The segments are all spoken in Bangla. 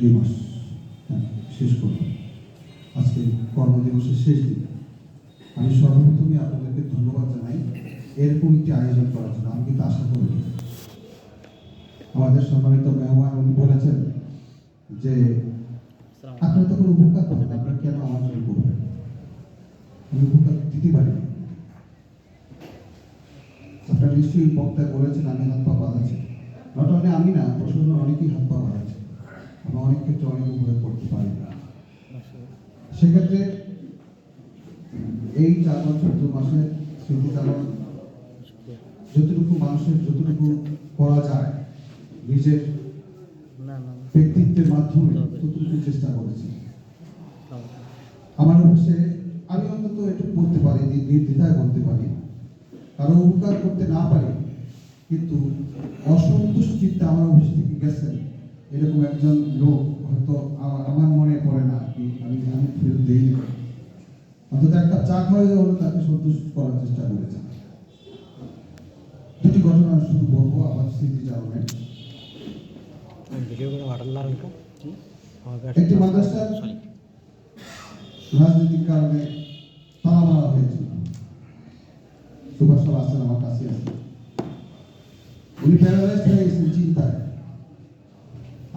দুই মাস। হ্যাঁ শেষ করব। আজকে কর্মদিবসের শেষ দিন। আমি সর্বপ্রথমে আপনাদেরকে ধন্যবাদ জানাই। এরকম একটি আয়োজন করার জন্য। আমি কিন্তু আশা করি। আমাদের সম্মানিত মেহমান উনি বলেছেন যে, আপনারা তো কোনো উপকার করবেন আপনারা কেন আমার জন্য করবেন? আমি উপকার দিতে পারি। আপনারা নিশ্চয়ই বক্তায় বলেছেন, আমি হাত পা বাঁধাচ্ছি। নট অনলি আমি না প্রশাসন অনেকেই হাত পা বাঁধাচ্ছে আমরা অনেক ক্ষেত্রে অনেক উপকার করতে পারি না। সেক্ষেত্রে এই চার বছর দু মাসের স্মৃতিচারণ যতটুকু মানুষের যতটুকু করা যায় নিজের ব্যক্তিত্বের মাধ্যমে ততটুকু চেষ্টা করেছি। আমার অবশ্যে আমি অন্তত এটুকু বলতে পারি নির্দ্বিধায় বলতে পারি। কারও উপকার করতে না পারি কিন্তু অসন্তুষ্ট চিত্তে আমার অফিস থেকে গেছেন। এরকম একজন লোক হয়তো আমার মনে পড়ে না কি আমি আমি ফেরত দিই অন্তত একটা চা খাওয়াই হলো তাকে সন্তুষ্ট করার চেষ্টা করেছে দুটি ঘটনা শুধু বলব ভিডিও করে পাঠালাম একটু মাদ্রাসার রাজনৈতিক কারণে তালা মারা হয়েছিল। সুভাষ আছেন আমার কাছে আছেন উনি প্যারালাইজ হয়ে গেছেন চিন্তায়।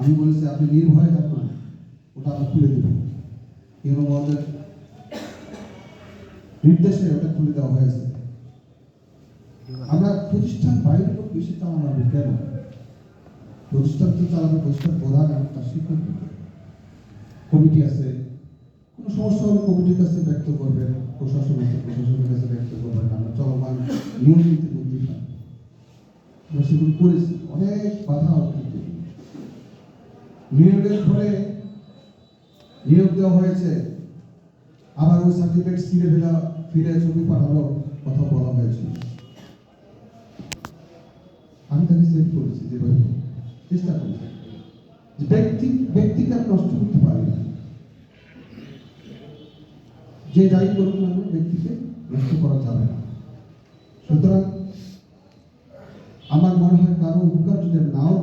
আমি বলেছি, আপনি নির্ভয় থাকুন, ওটা আমি খুলে দেব। ইউনো মহোদয়ের নির্দেশে ওটা খুলে দেওয়া হয়েছে। আমরা প্রতিষ্ঠান বাইরের লোক বেশি তালা মারবে কেন? প্রতিষ্ঠান তো চালাবে? প্রতিষ্ঠান প্রধান এবং তার শিক্ষক কমিটি আছে। কোনো সমস্যা হলে কমিটির কাছে ব্যক্ত করবেন। প্রশাসন আছে, প্রশাসনের কাছে ব্যক্ত করবেন। আমরা চলমান নিয়ম নীতি বুদ্ধি আমরা সেগুলো করেছি। অনেক বাধা। নিয়োগের পরে নিয়োগ দেওয়া হয়েছে। আবার ওই সার্টিফিকেট ছিঁড়ে ফেলা, ফিরে ছবি পাঠানোর কথা বলা হয়েছিল। আমি তাকে সেভ করেছি হোক। চেষ্টা করেছি যে ব্যক্তি, ব্যক্তিকে আমি নষ্ট করতে পারি না। যে যাই করুক না ব্যক্তিকে নষ্ট করা যাবে না। সুতরাং আমার মনে হয় কারও উপকার যদি নাও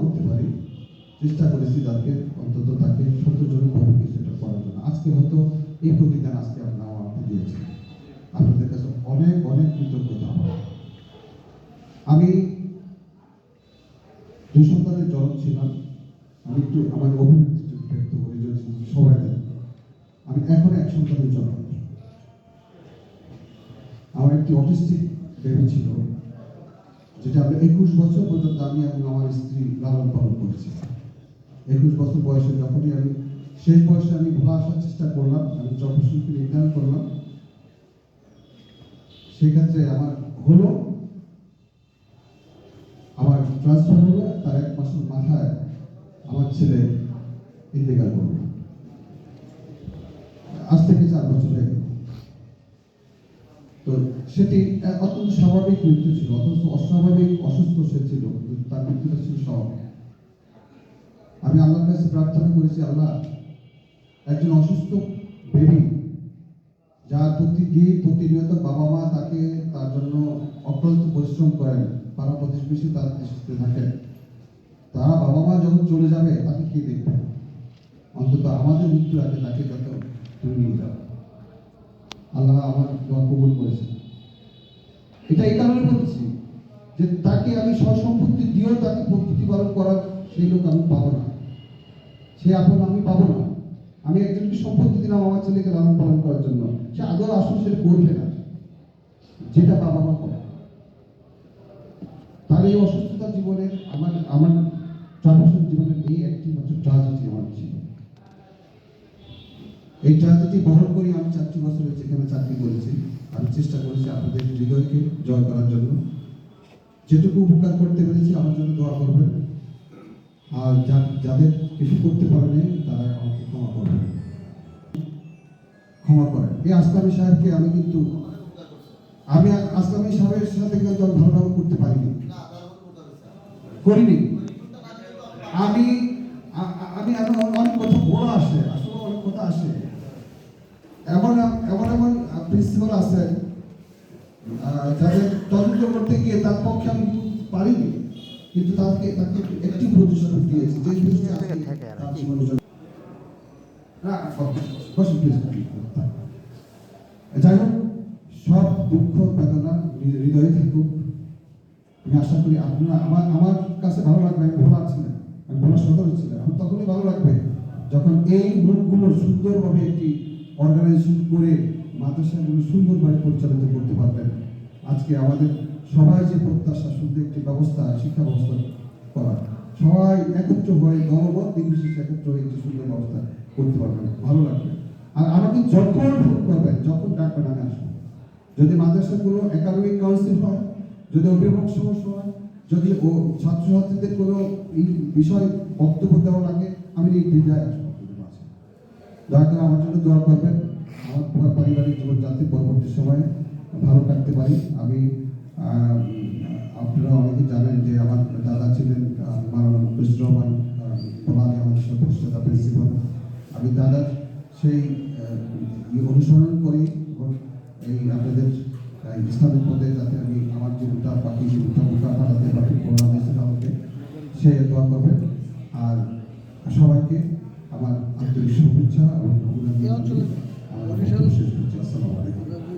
চেষ্টা করেছি তাকে অন্তত তাকে সন্তোষজনকভাবে কিছুটা করার জন্য। আজকে হয়তো এই প্রতিদান আজকে আপনারা আমাকে দিয়েছেন আপনাদের কাছে অনেক অনেক কৃতজ্ঞতা। আমার। আমি দুই সন্তানের জনক ছিলাম। আমি একটু আমার অভিব্যক্তি ব্যক্ত করি সবাই আমি এখন এক সন্তানের জনক আমার একটি অটিস্টিক বেবি ছিল, যেটা আমি একুশ বছর পর্যন্ত আমি এবং আমার স্ত্রী লালন পালন করেছি। একুশ বছর বয়সে যখনই আমি, শেষ বয়সে আমি ভোলা আসার চেষ্টা করলাম, আমি চক্রশিল্পী নির্ধারণ করলাম, সেক্ষেত্রে আমার হলো, আমার ট্রান্সফার হলো, তার এক মাসের মাথায় আমার ছেলে ইন্তেকাল করল। আজ থেকে চার বছর হয়ে গেল। তো সেটি অত্যন্ত স্বাভাবিক মৃত্যু ছিল, অত্যন্ত অস্বাভাবিক, অসুস্থ সে ছিল তার মৃত্যুটা ছিল স্বাভাবিক। আমি আল্লাহর কাছে প্রার্থনা করেছি, আল্লাহ, একজন অসুস্থ বেবি যার প্রতি গিয়ে প্রতিনিয়ত বাবা মা তাকে তার জন্য অক্লান্ত পরিশ্রম করেন, পাড়া প্রতিবেশী তার দৃষ্টিতে থাকেন। তারা বাবা মা যখন চলে যাবে, তাকে কে দেখবে? অন্তত আমাদের মৃত্যু আগে তাকে যত তুমি নিয়ে যাও। আল্লাহ আমার দোয়া কবুল করেছে এটা এই কারণে বলছি যে তাকে আমি সসম্পত্তি দিয়েও তাকে প্রতিপালন করার সেই লোক আমি পাবো না। সে আপন আমি পাবো না। আমি একজনকে সম্পত্তি দিলাম, আমার ছেলেকে লালন পালন করার জন্য। সে আদর আসলে সে করবে না। যেটা বাবা মা করে। তার এই অসুস্থতা জীবনের আমার আমার চার বছর জীবনের এই একটি মাত্র ট্রাজেডি আমার ছিল এই ট্রাজেডি বহন করে আমি চারটি বছরে যেখানে চাকরি করেছি। আমি চেষ্টা করেছি আপনাদের হৃদয়কে জয় করার জন্য। যেটুকু উপকার করতে পেরেছি, আমার জন্য দোয়া করবেন। আর যাদের কিছু করতে পারেনি, তারা আমাকে ক্ষমা করবেন ক্ষমা করেন। এই আসলামী সাহেবকে আমি কিন্তু আমি আসলামী সাহেবের সাথে কিন্তু আমি ভালোভাবে করতে পারিনি। করিনি। আমি আমি এমন অনেক কথা বলা আসে, আসলে অনেক কথা আসে। এমন এমন এমন প্রিন্সিপাল আছে যাদের তদন্ত করতে গিয়ে তার পক্ষে আমি কিন্তু তাকে তাকে একটি প্রতিষ্ঠান দিয়েছি। যে জিনিসটা আজকে তার জীবনের জন্য যাই হোক সব দুঃখ বেদনা হৃদয়ে থাকুক। আমি আশা করি আপনারা আমার আমার কাছে ভালো লাগবে আমি ভোলা আমি ভোলা সদর ছিলাম। আমার তখনই ভালো লাগবে যখন এই মুখগুলো সুন্দরভাবে একটি অর্গানাইজেশন করে মাদ্রাসাগুলো সুন্দরভাবে পরিচালিত করতে পারবেন। আজকে আমাদের সবাই যে প্রত্যাশা শুধু একটি ব্যবস্থা, শিক্ষা ব্যবস্থা করা। সবাই একত্র হয়ে দলবদ্ধ নির্বিশেষে একত্র হয়ে একটি সুন্দর ব্যবস্থা করতে পারবেন। ভালো লাগবে। আর আমাকে যখন ফোন করবেন, যখন ডাকবেন আমি আসব যদি মাদ্রাসাগুলো একাডেমিক কাউন্সিল হয়, যদি অভিভাবক সমস্যা হয়, যদি ও ছাত্রছাত্রীদের কোনো বিষয়ে বক্তব্য দেওয়া লাগে আমি নির্দ্বিধায় আসব। দয়া করে আমার জন্য দোয়া করবেন। আমার পুরো পারিবারিক জীবন যাতে পরবর্তী সময়ে ভালো কাটতে পারি। আমি আপনারা অনেকে জানেন যে আমার দাদা ছিলেন মাওলানা মুখলিসুর রহমান প্রধান আমাদের প্রতিষ্ঠাতা প্রিন্সিপাল আমি দাদার সেই অনুসরণ করি এই আপনাদের আহ, ইসলামিক পথে যাতে আমি আমার জীবনটা বাকি জীবনটা উঠা পাঠাতে পারি কোরআন দিয়েছেন আমাকে সে দোয়া করবেন। আর সবাইকে আমার আন্তরিক শুভেচ্ছা এবং অভিনন্দন শেষ করছি। আসসালামু আলাইকুম।